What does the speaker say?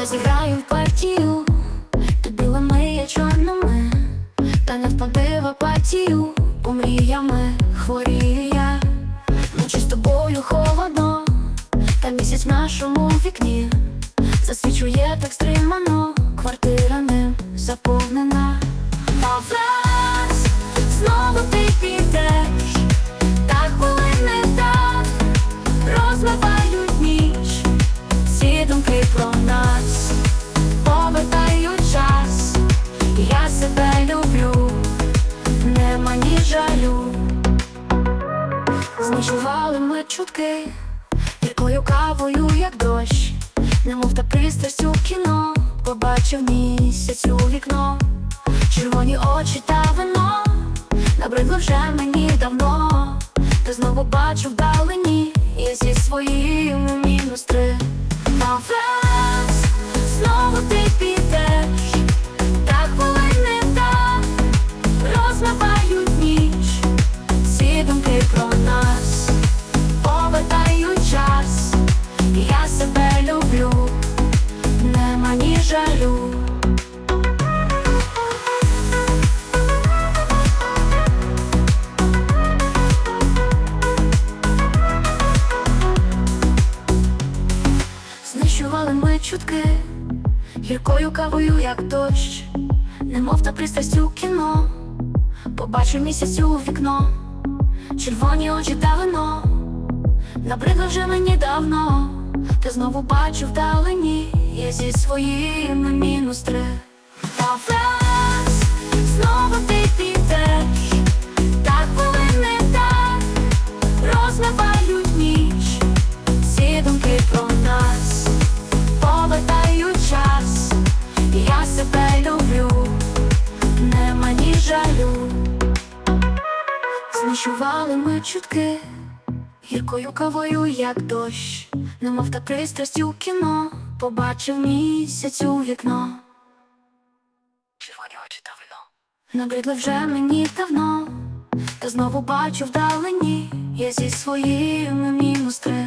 Розіграю партію, ти білими, я чорними, та не впади в апатію, помріями хворію я, ночі з тобою холодно, та місяць в нашому вікні. Засвічує так стримано, квартира ним заповнена. Себе люблю, нема ні жалю. Зночували ми чутки, гіркою кавою, як дощ, немов та пристрасть у кіно, побачив місяць у вікно, червоні очі та вино, набридло вже мені давно, та знову бачу вдалині, я зі своїми мінус три. Знищували ми чутки, гіркою кавою, як дощ, немов та пристрасть у кіно, побачив місяць у вікно, червоні очі та вино, набридло вже мені давно, та знову бачу вдалині, я зі своїми мінус три. Та знову ти Знищували ми чутки, гіркою кавою, як дощ, немов та пристрасть у кіно, побачив місяць у вікно. Червоні очі та вино. Набридли вже мені давно, та знову бачу вдалині, я зі своїми мінус три.